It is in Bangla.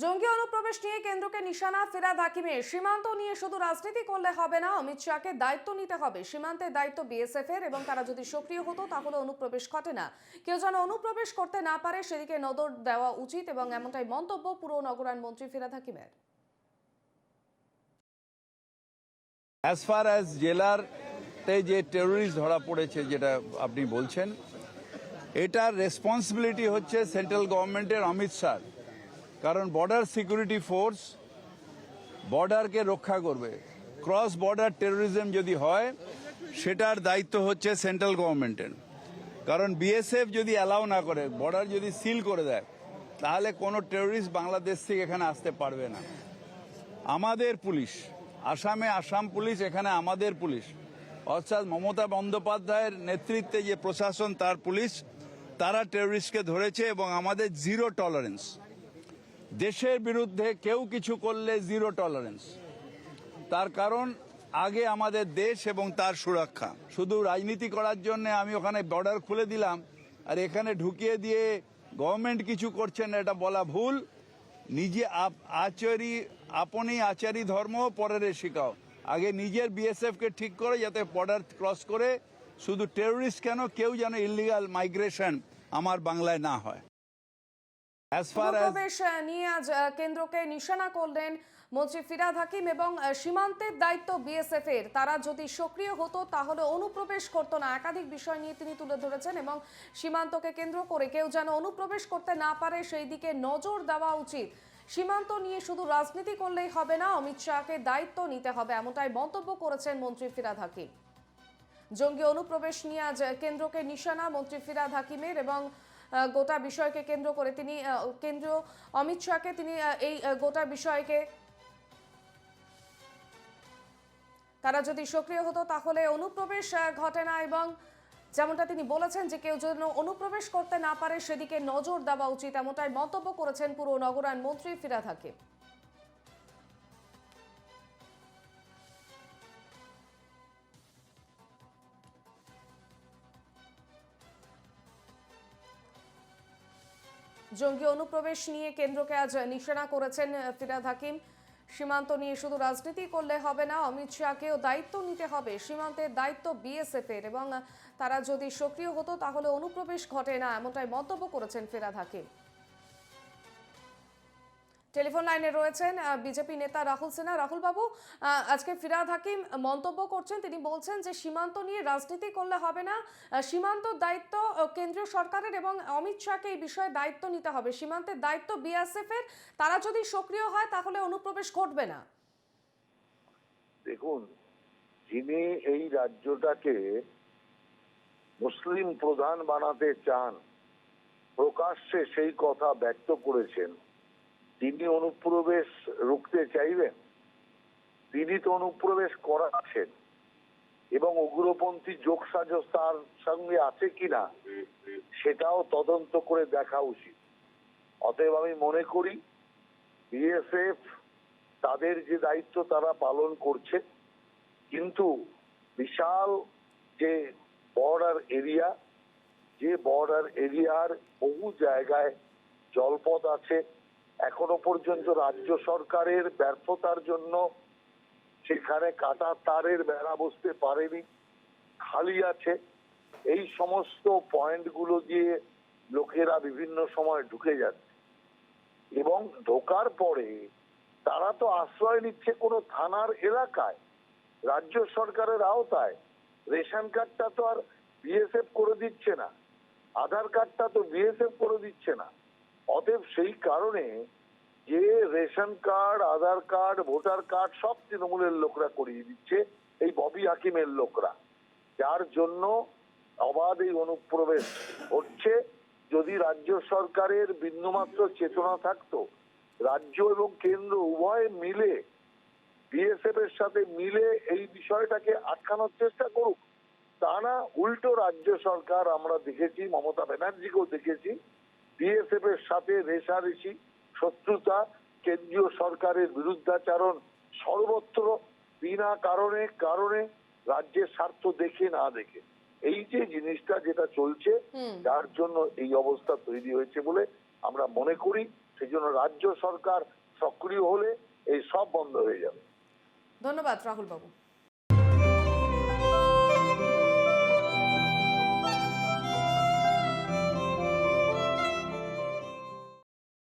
জঙ্গি অনুপ্রবেশ নিয়ে কেন্দ্রকে নিশানা, ফেরাদ হাকিমের। সীমান্ত নিয়ে শুধু রাজনীতি করলে হবে না, অমিত শাহকে দায়িত্ব নিতে হবে। সীমান্তের দায়িত্ব বিএসএফ এর এবং তারা যদি সক্রিয় হতো, তাহলে অনুপ্রবেশ ঘটে না। কেউ যেন অনুপ্রবেশ করতে না পারে, সেদিকে নজর দেওয়া উচিত এবং এমনটাই মন্তব্য পুর নগরায়ণ মন্ত্রী ফিরাদ হাকিমের। অ্যাজ ফার অ্যাজ জেলারতে যে টেরোরিস্ট ধরা পড়েছে, যেটা আপনি বলছেন, এটার রেসপন্সিবিলিটি হচ্ছে সেন্ট্রাল গভর্নমেন্টের অমিত শাহ। কারণ বর্ডার সিকিউরিটি ফোর্স বর্ডারকে রক্ষা করবে। ক্রস বর্ডার টেরোরিজম যদি হয়, সেটার দায়িত্ব হচ্ছে সেন্ট্রাল গভর্নমেন্টের কারণ বিএসএফ যদি অ্যালাউ না করে বর্ডার যদি সিল করে দেয়, তাহলে কোনো টেরোরিস্ট বাংলাদেশ থেকে এখানে আসতে পারবে না। আমাদের পুলিশ, আসামে আসাম পুলিশ, এখানে আমাদের পুলিশ। অর্থাৎ মমতা বন্দ্যোপাধ্যায়ের নেতৃত্বে যে প্রশাসন, তার পুলিশ, তারা টেররিস্টকে ধরেছে এবং আমাদের জিরো টলারেন্স দেশের বিরুদ্ধে কেউ কিছু করলে জিরো টলারেন্স। তার কারণ, আগে আমাদের দেশ এবং তার সুরক্ষা। শুধু রাজনীতি করার জন্য আমি ওখানে বর্ডার খুলে দিলাম, আর এখানে ঢুকিয়ে দিয়ে গভর্নমেন্ট কিছু করছে না, এটা বলা ভুল। নিজে আচারি, আপনি আচারি ধর্ম, পরের শিখাও আগে নিজের বিএসএফ কে ঠিক করে, যাতে বর্ডার ক্রস করে, শুধু টেররিস্ট কেন, কেউ যেন ইলিগাল মাইগ্রেশন আমার বাংলায় না হয়। অনুপ্রবেশ কেন্দ্রকে নিশানা করলেন মন্ত্রী ফিরাদ হাকিম এবং সীমান্তের দায়িত্ব বিএসএফ এর তারা যদি সক্রিয় হতো, তাহলে অনুপ্রবেশ করতো না। একাধিক বিষয় নিয়ে তিনি তুলে ধরেছেন এবং সীমান্তকে কেন্দ্র করে কেউ যেন অনুপ্রবেশ করতে না পারে, সেই দিকে নজর দেওয়া উচিত। সীমান্ত নিয়ে শুধু রাজনীতি করলেই হবে না, অমিত শাহকে দায়িত্ব নিতে হবে, এমনটাই মন্তব্য করেছেন মন্ত্রী ফিরাদ হাকিম। জঙ্গি অনুপ্রবেশ নিয়ে আজ, কেন্দ্রকে নিশানা মন্ত্রী ফিরাদ হাকিমের এবং গোটা বিষয়কে কেন্দ্র করে তিনি কেন্দ্র অমিত শাহকে তিনি এই গোটা বিষয়কে তারা যদি সক্রিয় হতো তাহলে অনুপ্রবেশ ঘটে না এবং যেমনটা তিনি বলেছেন যে কেউ যেন অনুপ্রবেশ করতে না পারে সেদিকে নজর দেওয়া উচিত, এমনটাই মন্তব্য করেছেন পুরো নগরায়ণ মন্ত্রী ফিরাদ হাকিম। জঙ্গি অনুপ্রবেশ নিয়ে কেন্দ্রকে আজ নিশানা করেছেন ফিরাদ হাকিম। সীমান্ত নিয়ে শুধু রাজনীতি করলে হবে না, অমিত শাহকেও দায়িত্ব নিতে হবে। সীমান্তের দায়িত্ব বিএসএফ এর এবং তারা যদি সক্রিয় হতো তাহলে অনুপ্রবেশ ঘটে না, এমনটাই মন্তব্য করেছেন ফিরাদ হাকিম। টেলিফোন লাইনে রয়েছেন বিজেপি নেতা রাহুল সিনহা। রাহুল বাবু আজকে ফিরাদ হাকিম মন্তব্য করছেন। তিনি বলছেন যে, সীমান্ত নিয়ে রাজনীতি করলে হবে না। সীমান্ত দায়িত্ব কেন্দ্রীয় সরকারের এবং অমিত শাহকে এই বিষয়ে দায়িত্ব নিতে হবে। সীমান্তের দায়িত্ব বিএসএফ এর তারা যদি সক্রিয় হয়, তাহলে অনুপ্রবেশ ঘটবে না। দেখুন, যিনি এই রাজ্যটাকে মুসলিম প্রধান বানাতে চান, প্রকাশ্যে সেই কথা ব্যক্ত করেছেন। তিনি অনুপ্রবেশ রুখতে চাইবেন। তিনি তো অনুপ্রবেশ করাচ্ছেন। এবং উগ্রপন্থী যোগসাজস তার সঙ্গে আছে কিনা, সেটাও তদন্ত করে দেখা উচিত। অতএব আমি মনে করি, বিএসএফ তাদের যে দায়িত্ব তারা পালন করছে, কিন্তু বিশাল যে বর্ডার এরিয়া, যে বর্ডার এরিয়ার বহু জায়গায় জলপথ আছে এখনও পর্যন্ত রাজ্য সরকারের ব্যর্থতার জন্য সেখানে কাটা তারের বেড়া বসতে পারেনি, খালি আছে। এই সমস্ত পয়েন্টগুলো দিয়ে লোকেরা বিভিন্ন সময় ঢুকে যাচ্ছে। এবং ঢোকার পরে তারা তো আশ্রয় নিচ্ছে কোনো থানার এলাকায়, রাজ্য সরকারের আওতায়। রেশন কার্ডটা তো আর বিএসএফ করে দিচ্ছে না, আধার কার্ডটা তো বিএসএফ করে দিচ্ছে না। অতএব সেই কারণে যে ration card, Aadhaar card, voter card সব তৃণমূলের লোকরা করিয়ে দিচ্ছে, এই ববি হাকিমের লোকরা। যার জন্য অবাধ এই অনুপ্রবেশ হচ্ছে যদি রাজ্য সরকারের বিন্দুমাত্র চেতনা থাকতো, রাজ্য এবং কেন্দ্র উভয় মিলে, বিএসএফ এর সাথে মিলে এই বিষয়টাকে আটকানোর চেষ্টা করুক, তা না, উল্টো রাজ্য সরকার আমরা দেখেছি, মমতা ব্যানার্জিকেও দেখেছি বিএসএফ এর সাথে রেশারেশি শত্রুতা কেন্দ্রীয় সরকারের বিরুদ্ধাচারণ সর্বত্র বিনা কারণে কারণে রাজ্যের স্বার্থ দেখে না দেখে। এই যে জিনিসটা যেটা চলছে যার জন্য এই অবস্থা তৈরি হয়েছে বলে আমরা মনে করি সেই জন্য রাজ্য সরকার সক্রিয় হলে এই সব বন্ধ হয়ে যাবে। ধন্যবাদ রাহুল বাবু